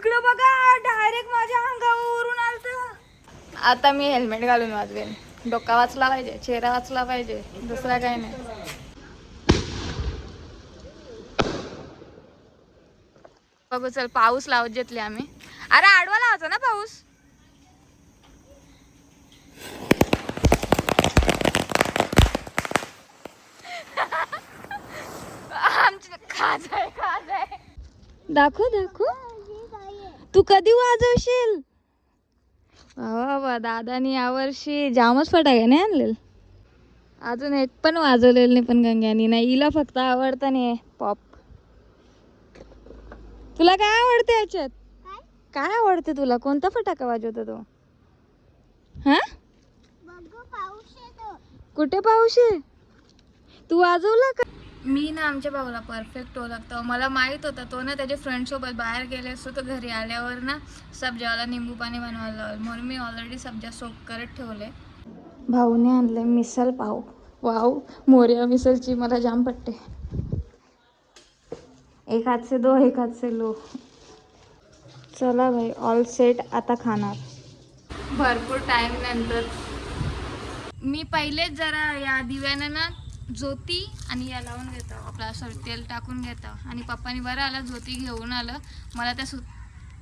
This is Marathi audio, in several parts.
इकडं बघा डायरेक्ट माझ्या अंगावरून आलत. आता मी हेल्मेट घालून वाजवेन. डोका वाचला पाहिजे चेहरा वाचला पाहिजे दुसरा काही नाही. बघू चल पाऊस लावत घेतले आम्ही. अरे आडवा लावायचा ना पाऊस? आमची खाज आहे खाज आहे. दाखव दाखव. तू कधी वाजवशील? बाबा दादानी यावर्षी जामच फटाके नाही आणलेल. अजून एक पण वाजवलेलं नाही पण गंग्यानी. नाही हिला फक्त आवडतं नाही पॉप तुला काय आवडते याच्यात? काय? आवडते तुला? कोणता फटाका वाजवतो तो? हा? कुठे पाऊस आहे? तू वाजवला का? मी ना आमच्या भाऊला परफेक्ट ओळखतो. मला माहीत होता तो ना त्याच्या फ्रेंड सोबत बाहेर गेले असतो तर घरी आल्यावर ना सब्जाला निंबू पाणी बनवायला म्हणून मी ऑलरेडी सब्जा सोप करत ठेवले. भाऊने आणले मिसल पाव. वाव मोर्या मिसलची मला जाम पट्टे. एक हात से दो एक हात से लो. चला भाई ऑल सेट आता खाणार. भरपूर टाइम नंतर. मी पहिलेच जरा या दिव्यानं ना ज्योती आणि या लावून घेतो. आपला सॉरी तेल टाकून घेतो. आणि पप्पानी बरं आलं ज्योती घेऊन आलं. मला त्या सूत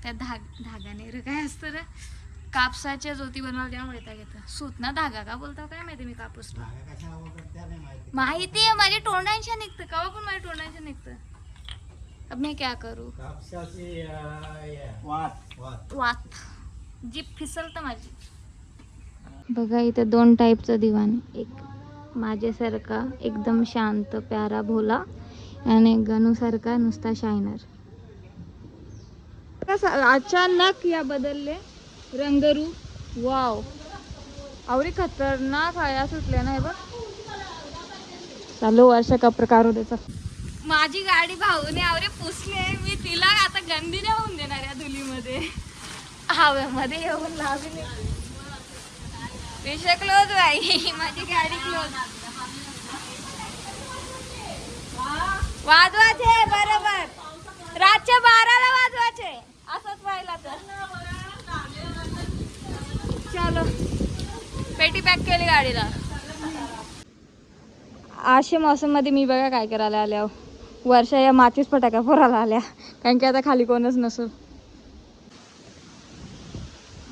त्या धाग धागाने. रे काय असतं रे? कापसाच्या ज्योती बनवायला तेव्हा वैताग घेतं सूत ना धागा का बोलतो? काय माहिती मी कापूसला माहिती. आहे माझ्या तोंडांच्या निघतं. कवा पण माझ्या तोंडांच्या निघतं. अब मैं क्या करू? वात. जीप फिसलतं माझी. बघा इथे दोन टाईपचं दिवाण. एक माझ्यासारखा एकदम शांत प्यारा भोला आणि गणूसारखा नुसता शायनर. अचानक या बदलले? रंगरूप. वाव. आवरी खतरनाक आया सुटले ना हे बघ. चालू वर्ष का प्रकार हो त्याचा माझी गाडी भाऊने आवरे पुसले मी तिला आता गंदी नाही होऊन देणार या धुलीमध्ये. हवेमध्ये येऊन लावली विषय क्लोज बाई माझी गाडी क्लोज वाजवायचे बरोबर. रातच्या बाराला वाजवायचे. असंच व्हायला तर. चलो. पेटी पॅक केली गाडीला. अशा मौसममध्ये मी बघा काय करायला आल्या वर्षा या मातीच फटाका फोरायला आल्या. कारण की आता खाली कोणच नसून.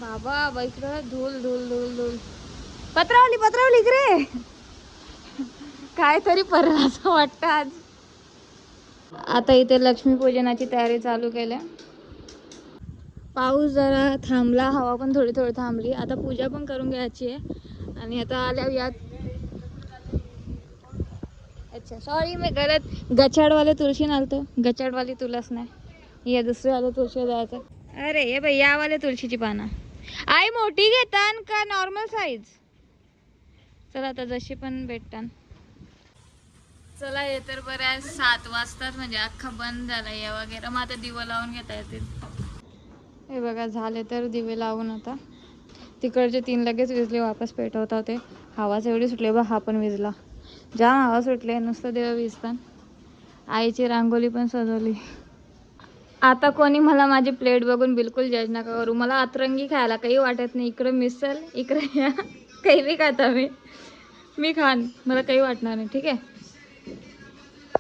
नसू बाबा इकडं धूल धूल धूल धूल. पत्रावली पत्रावली इकडे. काय तरी असं वाटतं आज. आता इथे लक्ष्मीपूजनाची तयारी चालू केल्या. पाऊस जरा थांबला हवा पण थोडी थोडी थांबली. आता पूजा पण करून घ्यायची आहे. आणि आता आल्या यात. अच्छा सॉरी मी गलत गचाडवाले तुळशी नालतो. गचाडवाली तुलाच नाही. या दुसऱ्यावाले तुळशी जायचं अरे हे बाई यावाले तुळशीची पानं. आई मोठी घेतान का नॉर्मल साईज चला आता जशी पण भेटतान. चला हे तर बऱ्याच सात वाजताच म्हणजे अख्खा बंद झाला या वगैरे. मग आता दिवं लावून घेता येतील. हे बघा झाले तर दिवे लावून आता. तिकडचे तीन लगेच विजले वापस पेटवता होते. हवाच एवढी सुटली बा हा पण विजला. जाम हवा सुटले नुसतं देव विजतान. आईची रांगोली पण सजवली. आता कोणी मला माझी प्लेट बघून बिलकुल जज नका करू. मला अतरंगी खायला काही वाटत नाही. इकडं मिसल इकडे या. काही बी खाता मी. मी खान. मला काही वाटणार नाही. ठीक आहे?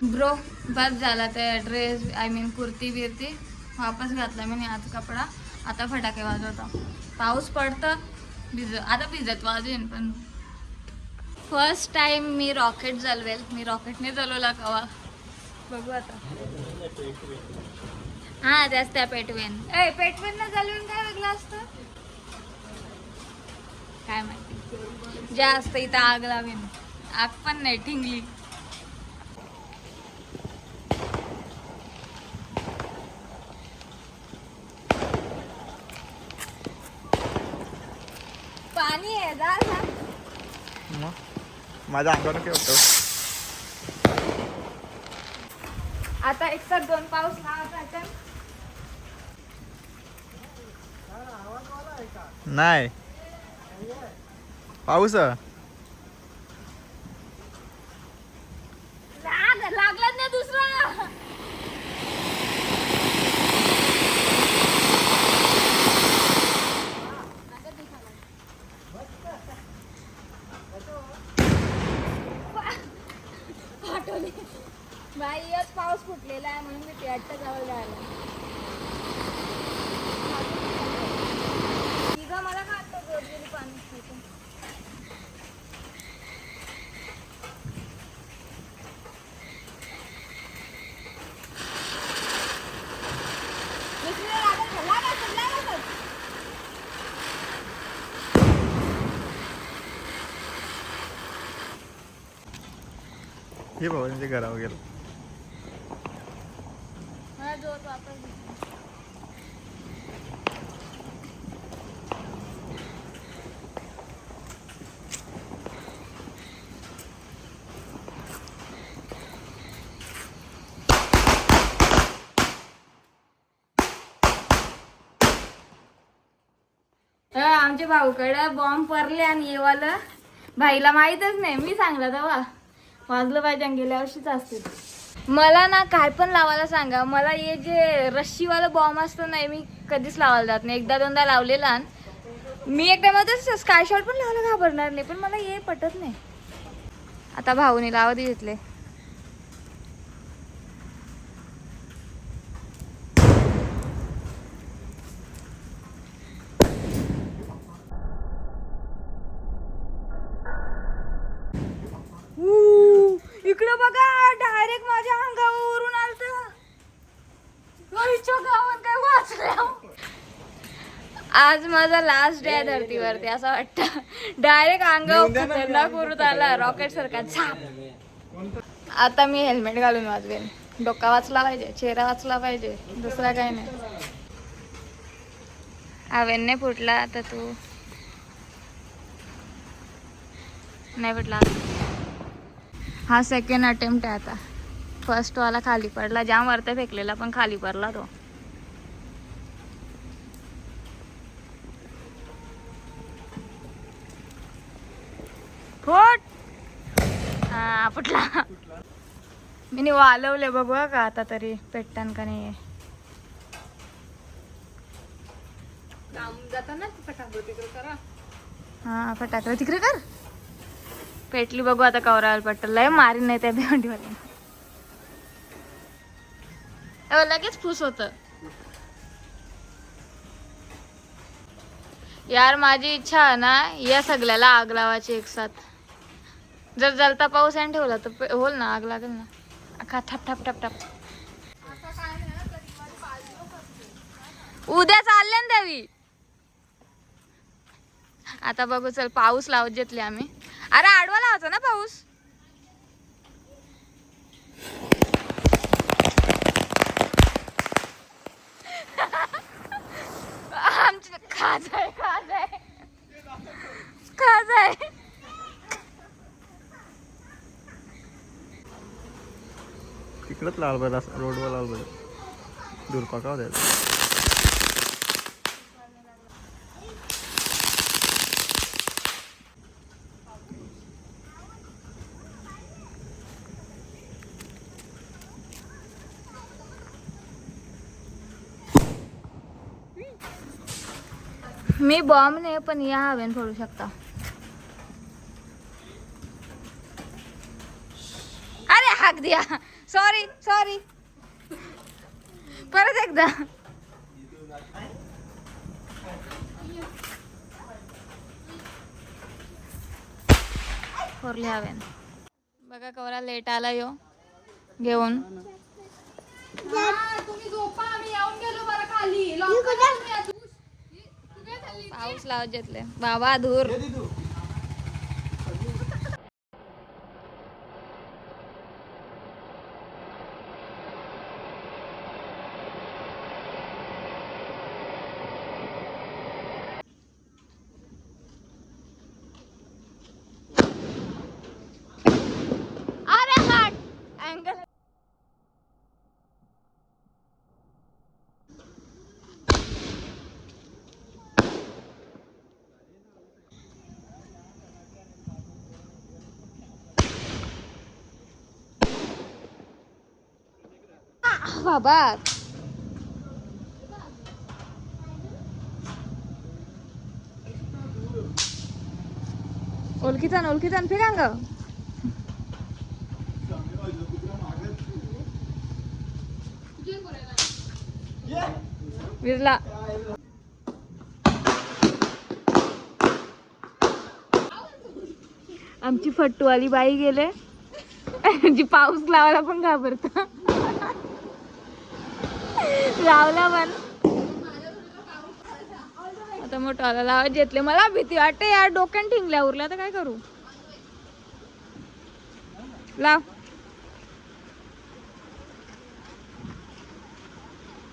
ब्रो बस झाला ते ड्रेस आय मीन कुर्ती बिर्ती. वापस घातला मी आज कपडा. आता फटाके वाजवता. पाऊस पडतं. भिज आता भिजत वाजेन पण फर्स्ट टाइम मी रॉकेट जलवेल मी रॉकेटने जलवला कवा? बघू आता. हा त्याच त्या पेटवेन. ए पेटवेन ना काय वेगळं असतं? काय माहिती. जास्त इथं आग लावेन. आग पण नाही ठिंगली. पाणी आहे जा जा. मग? माझ्या अंगावर केवढं आता एक सर दोन पाऊस लावायचा नाही. पाऊस लाग लागलाच नाही दुसरा पाऊस फुटलेला आहे म्हणून मी पेटच्या जवळ जायला तिघं मला का आता गोडलेली पाणी खायचं मिसळीला लागेल का? लागायचं, लागायचं. हे बाबा त्यांच्या घरावर गेलो. आमच्या भाऊकडे बॉम्ब पडले आणि येवाला. भाईला माहीतच नाही मी सांगला तेव्हा. वाजलं पाहिजे गेल्या वर्षीच असते मला ना काय पण लावायला सांगा. मला हे जे रश्शीवाला बॉम्ब असतं नाही मी कधीच लावायला जात नाही. एकदा दोनदा लावलेला. मी एकदा मध्ये स्काय शॉट पण लावायला घाबरणार नाही पण मला हे पटत नाही. आता भाऊने लावत घेतले इकडं बघा डायरेक्ट माझ्या अंगावरून आलत गावात काय वाचल्या आज माझा लास्ट डे आहे धरतीवरती असं वाटतं. डायरेक्ट अंगावर खतरनाक उरत आला रॉकेट सारखा झाप. आता मी हेल्मेट घालून वाचवेन डोका वाचला पाहिजे चेहरा वाचला पाहिजे दुसरा काही नाही. आवेन नाही फुटला आता तू नाही फुटला. हा सेकंड अटेम्प्ट आहे आता. फर्स्ट वाला खाली पडला जाम वरती फेकलेला पण खाली पडला तो फुट हा फुटला. मी वालवले बघू का आता तरी पेटतान का नाही हा फटाकडे तिकडे कर. पेटली बघू आता कवरावर पट्ट लय मारीन नाही त्या भिवंडीवाले लगेच फुस होत. यार माझी इच्छा आहे ना या सगळ्याला आग लावायची एक साथ. जर जलता पाऊस आणि ठेवला तर पे- होल ना आग लागेल ना. अख्खा ठप ठप ठप ठप. उद्या चालले ना देवी. आता बघू चल पाऊस लावत घेतले आम्ही. अरे आडवा लावायचा ना पाऊस? आमची खाज आहे खाज आहे. खाज आहे. तिकडंच लाल बरं असं रोडवर लाल बरं दूर पकाव द्यायचं मी बॉम्ब नाही पण या हवेन फोडू शकता. अरे हाक द्या. सॉरी सॉरी परत एकदा. हवेन. बघा कवरा लेट आला यो. घेऊन. पाऊस लावत घेतले बाबा धूर. बाबा ओळखीचा ओळखीचा फेकांग विरला आमची फट्टूवाली बाई गेले. जी पाऊस लावायला पण घाबरत. लावला पण. आता मोठा आला घेतले मला भीती वाटते यार डोक्यान ठिंगल्या उरल्या तर काय करू? लाव.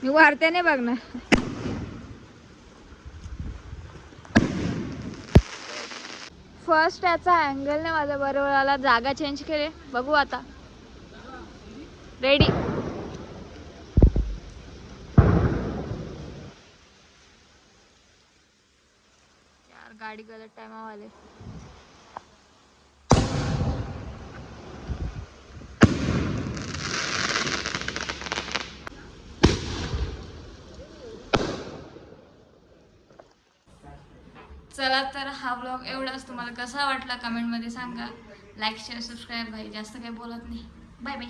मी वारते नाही बघणार. फर्स्ट याचा अँगलने माझ्या बरोबर आला जागा चेंज केले. बघू आता. रेडी गाडी गलत टायमावाले. चला तर हा ब्लॉग एवढाच. तुम्हाला कसा वाटला कमेंटमध्ये सांगा. लाईक शेअर सबस्क्राईब भाई जास्त काही बोलत नाही. Bye bye